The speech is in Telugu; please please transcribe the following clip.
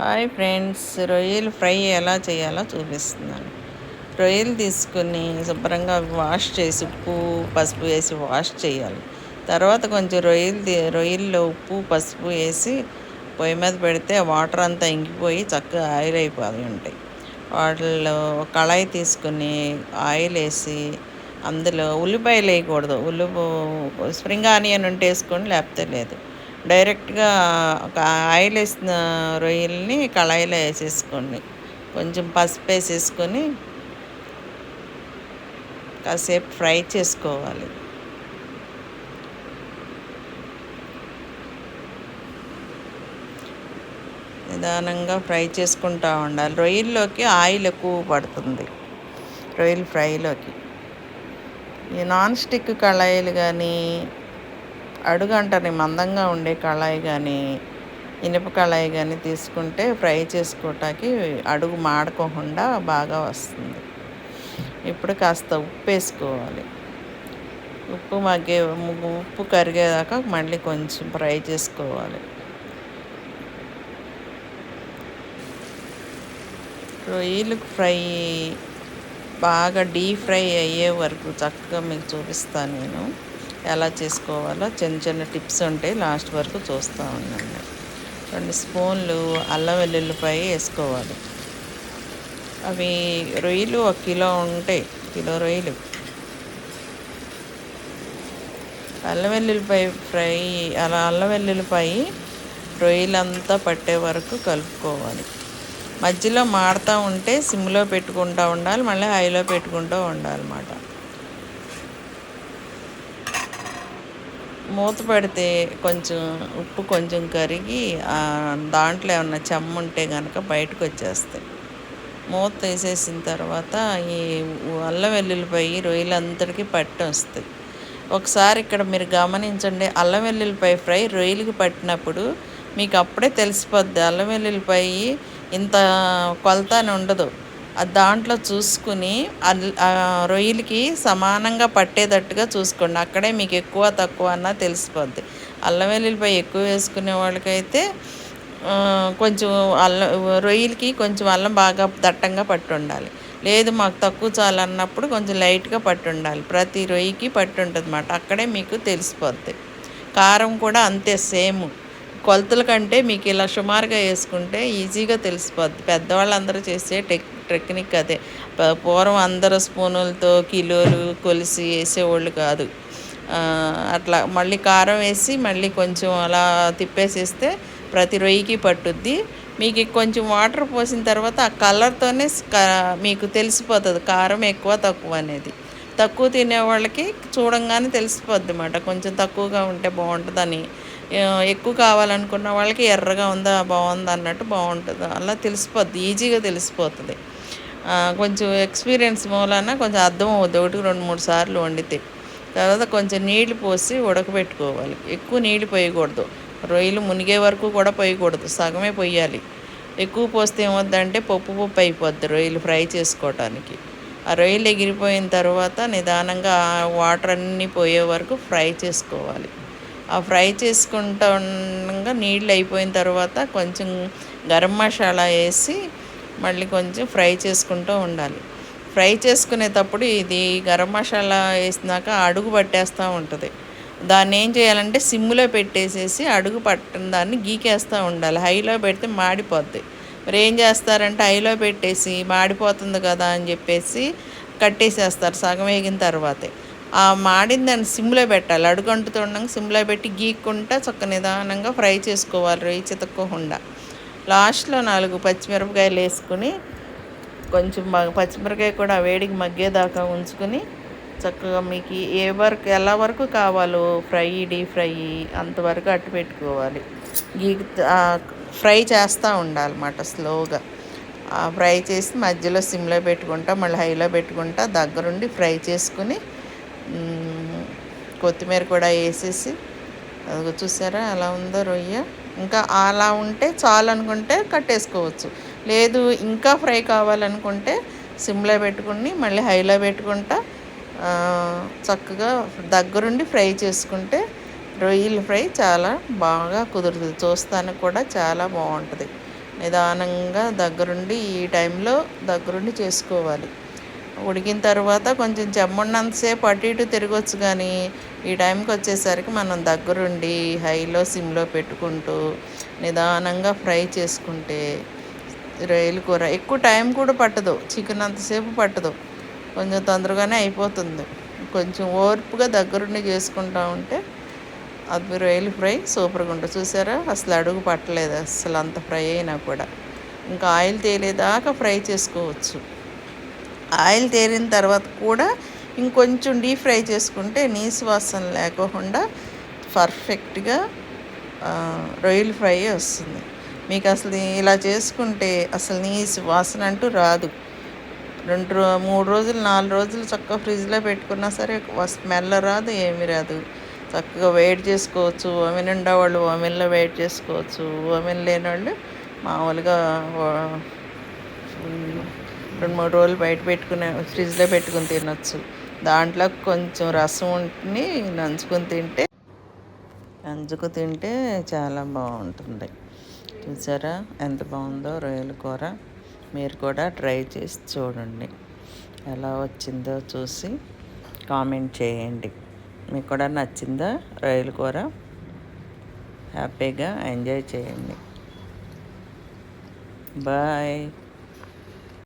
హాయ్ ఫ్రెండ్స్ రొయ్యలు ఫ్రై ఎలా చేయాలో చూపిస్తున్నాను. రొయ్యలు తీసుకుని శుభ్రంగా వాష్ చేసి ఉప్పు పసుపు వేసి వాష్ చేయాలి. తర్వాత కొంచెం రొయ్యలు రొయ్యల్లో ఉప్పు పసుపు వేసి పొయ్యి మీద పెడితే వాటర్ అంతా ఇంకిపోయి చక్కగా ఆయిల్ అయిపోయి ఉంటాయి. వాటిల్లో కళాయి తీసుకుని ఆయిల్ వేసి అందులో ఉల్లిపాయలు వేయకూడదు. ఉల్లిపో స్ప్రింగ్ ఆనియన్ ఉంటే వేసుకొని లేకపోతే లేదు. డైరెక్ట్గా ఒక ఆయిల్ వేసిన రొయ్యల్ని కళాయిలో వేసేసుకోండి. కొంచెం పసుపు వేసేసుకొని కాసేపు ఫ్రై చేసుకోవాలి. నిదానంగా ఫ్రై చేసుకుంటూ ఉండాలి. రొయ్యల్లోకి ఆయిల్ ఎక్కువ పడుతుంది. రొయ్యలు ఫ్రైలోకి. ఈ నాన్ స్టిక్ కళాయిలు కానీ అడుగు అంటారు మందంగా ఉండే కళాయి కానీ ఇనుప కళాయి కానీ తీసుకుంటే ఫ్రై చేసుకోవటానికి అడుగు మాడకోకుండా బాగా వస్తుంది. ఇప్పుడు కాస్త ఉప్పు వేసుకోవాలి ఉప్పు మగ్గే ఉప్పు కరిగేదాకా మళ్ళీ కొంచెం ఫ్రై చేసుకోవాలి. రొయ్యలు ఫ్రై బాగా డీప్ ఫ్రై అయ్యే వరకు చక్కగా మీకు చూపిస్తాను నేను. ఎలా చేసుకోవాలో చిన్న చిన్న టిప్స్ ఉంటాయి లాస్ట్ వరకు చూస్తూ ఉండండి. రెండు స్పూన్లు అల్లం వెల్లుల్లిపాయ వేసుకోవాలి. అవి రొయ్యలు ఒక కిలో ఉంటాయి కిలో రొయ్యలు. అల్లం వెల్లుల్లిపాయ ఫ్రై అలా అల్లం వెల్లుల్లిపాయ రొయ్యలంతా పట్టే వరకు కలుపుకోవాలి. మధ్యలో మాడుతూ ఉంటే సిమ్లో పెట్టుకుంటూ ఉండాలి మళ్ళీ హైలో పెట్టుకుంటూ ఉండాలన్నమాట మూత పెడితే కొంచెం ఉప్పు కొంచెం కరిగి దాంట్లో ఏమన్నా చెమ్మ ఉంటే కనుక బయటకు వచ్చేస్తాయి. మూత వేసేసిన తర్వాత ఈ అల్లం వెల్లుల్లిపాయ రొయ్యలంతటికీ పట్టి వస్తాయి. ఒకసారి ఇక్కడ మీరు గమనించండి అల్లం వెల్లుల్లిపాయ ఫ్రై రొయ్యలకి పట్టినప్పుడు మీకు అప్పుడే తెలిసిపోద్ది అల్లం వెల్లుల్లిపాయ ఇంత కొలత అని ఉండదు. దాంట్లో చూసుకుని రొయ్యలకి సమానంగా పట్టేటట్టుగా చూసుకోండి. అక్కడే మీకు ఎక్కువ తక్కువ అన్న తెలిసిపోద్ది. అల్లం వెల్లుల్లిపాయ ఎక్కువ వేసుకునే వాళ్ళకైతే కొంచెం అల్లం రొయ్యలకి కొంచెం అల్లం బాగా దట్టంగా పట్టు ఉండాలి లేదు మాకు తక్కువ చాలు అన్నప్పుడు కొంచెం లైట్గా పట్టు ఉండాలి ప్రతి రొయ్యకి పట్టు ఉంటుంది అన్నమాట అక్కడే మీకు తెలిసిపోద్ది. కారం కూడా అంతే సేమ్. కొలతల కంటే మీకు ఇలా సుమారుగా వేసుకుంటే ఈజీగా తెలిసిపోద్ది. పెద్దవాళ్ళందరూ చేసే టెక్ టెక్నిక్ అదే. పూర్వం అందరు స్పూనులతో కిలోలు కొలిసి వేసేవాళ్ళు కాదు. అట్లా మళ్ళీ కారం వేసి మళ్ళీ కొంచెం అలా తిప్పేసేస్తే ప్రతి రొయ్యకి పట్టుద్ది. మీకు కొంచెం వాటర్ పోసిన తర్వాత ఆ కలర్తోనే మీకు తెలిసిపోతుంది కారం ఎక్కువ తక్కువ అనేది. తక్కువ తినే వాళ్ళకి చూడంగానే తెలిసిపోద్ది అనమాట కొంచెం తక్కువగా ఉంటే బాగుంటుందని. ఎక్కువ కావాలనుకున్న వాళ్ళకి ఎర్రగా ఉందా బాగుంది అన్నట్టు బాగుంటుంది. అలా తెలిసిపోద్ది ఈజీగా తెలిసిపోతుంది. కొంచెం ఎక్స్పీరియన్స్ మూలన కొంచెం అర్థం అవుతుంది ఒకటి రెండు మూడు సార్లు వండితే. తర్వాత కొంచెం నీళ్ళు పోసి ఉడకబెట్టుకోవాలి. ఎక్కువ నీళ్ళు పోయకూడదు. రొయ్యలు మునిగే వరకు కూడా పోయకూడదు. సగమే పోయాలి. ఎక్కువ పోస్తే ఏమొద్దంటే పప్పు పప్పు అయిపోద్ది రొయ్యలు ఫ్రై చేసుకోవటానికి. ఆ రొయ్యలు ఎగిరిపోయిన తర్వాత నిదానంగా వాటర్ అన్నీ పోయే వరకు ఫ్రై చేసుకోవాలి. ఆ ఫ్రై చేసుకుంటా ఉండగా నీళ్ళు అయిపోయిన తర్వాత కొంచెం గరం మసాలా వేసి మళ్ళీ కొంచెం ఫ్రై చేసుకుంటూ ఉండాలి. ఫ్రై చేసుకునేటప్పుడు ఇది గరం మసాలా వేసినాక అడుగు పట్టేస్తూ ఉంటుంది. దాన్ని ఏం చేయాలంటే సిమ్లో పెట్టేసేసి అడుగు పట్టిన దాన్ని గీకేస్తూ ఉండాలి. హైలో పెడితే మాడిపోద్ది. మరి ఏం చేస్తారంటే హైలో పెట్టేసి మాడిపోతుంది కదా అని చెప్పేసి కట్టేసేస్తారు సగం వేగిన తర్వాతే. ఆ మాడిన దాన్ని సిమ్లో పెట్టాలి. అడుగు అడుగంటుతుండగా సిమ్లో పెట్టి గీక్కుంటా చక్క నిదానంగా ఫ్రై చేసుకోవాలి రొయ్యి చితక్కోకుండా. లాస్ట్లో నాలుగు పచ్చిమిరపకాయలు వేసుకుని కొంచెం పచ్చిమిరపకాయ కూడా వేడికి మగ్గేదాకా ఉంచుకొని చక్కగా మీకు ఏ వరకు ఎలా వరకు కావాలో ఫ్రై డీప్ ఫ్రై అంతవరకు అట్టు పెట్టుకోవాలి. గీ ఫ్రై చేస్తూ ఉండాలన్నమాట స్లోగా. ఫ్రై చేసి మధ్యలో సిమ్లో పెట్టుకుంటా మళ్ళీ హైలో పెట్టుకుంటా దగ్గరుండి ఫ్రై చేసుకుని కొత్తిమీర కూడా వేసేసి అది చూసారా అలా ఉందో రొయ్య. ఇంకా అలా ఉంటే చాలు అనుకుంటే కట్టేసుకోవచ్చు. లేదు ఇంకా ఫ్రై కావాలనుకుంటే సిమ్లో పెట్టుకుని మళ్ళీ హైలో పెట్టుకుంటా చక్కగా దగ్గరుండి ఫ్రై చేసుకుంటే రొయ్యల ఫ్రై చాలా బాగా కుదురుతుంది. చూస్తానికి కూడా చాలా బాగుంటుంది. నిదానంగా దగ్గరుండి ఈ టైంలో దగ్గరుండి చేసుకోవాలి. ఉడికిన తర్వాత కొంచెం చెమ్మున్నంతసేపు అటు ఇటు తిరగచ్చు కానీ ఈ టైంకి వచ్చేసరికి మనం దగ్గరుండి హైలో సిమ్లో పెట్టుకుంటూ నిదానంగా ఫ్రై చేసుకుంటే రొయ్యల కూర ఎక్కువ టైం కూడా పట్టదు. చికెన్ అంతసేపు పట్టదు. కొంచెం తొందరగానే అయిపోతుంది. కొంచెం ఓర్పుగా దగ్గరుండి చేసుకుంటా ఉంటే అది రొయ్యలు ఫ్రై సూపర్గా ఉంటుంది. చూసారా? అసలు అడుగు పట్టలేదు. అసలు అంత ఫ్రై అయినా కూడా. ఇంకా ఆయిల్ తేలేదాకా ఫ్రై చేసుకోవచ్చు. ఆయిల్ తేరిన తర్వాత కూడా ఇంకొంచెం డీప్ ఫ్రై చేసుకుంటే నీసు వాసన లేకుండా పర్ఫెక్ట్గా రొయ్యలు ఫ్రై వస్తుంది. మీకు అసలు ఇలా చేసుకుంటే అసలు నీసు వాసన అంటూ రాదు. రెండు రో మూడు రోజులు నాలుగు రోజులు చక్కగా ఫ్రిడ్జ్లో పెట్టుకున్నా సరే స్మెల్ రాదు ఏమి రాదు. చక్కగా వెయిట్ చేసుకోవచ్చు. ఓమెన్ ఉండేవాళ్ళు ఓమెన్లో వెయిట్ చేసుకోవచ్చు. ఓమెన్ లేని వాళ్ళు మామూలుగా రెండు మూడు రోజులు బయట పెట్టుకునే ఫ్రిడ్జ్లో పెట్టుకుని తినొచ్చు. దాంట్లో కొంచెం రసం ఉంటుని నంచుకొని తింటే నంచుకు తింటే చాలా బాగుంటుంది. చూసారా? ఎంత బాగుందో రొయ్యల కూర. మీరు కూడా ట్రై చేసి చూడండి. ఎలా వచ్చిందో చూసి కామెంట్ చేయండి. మీకు కూడా నచ్చిందా రొయ్యల కూర? హ్యాపీగా ఎంజాయ్ చేయండి. బాయ్.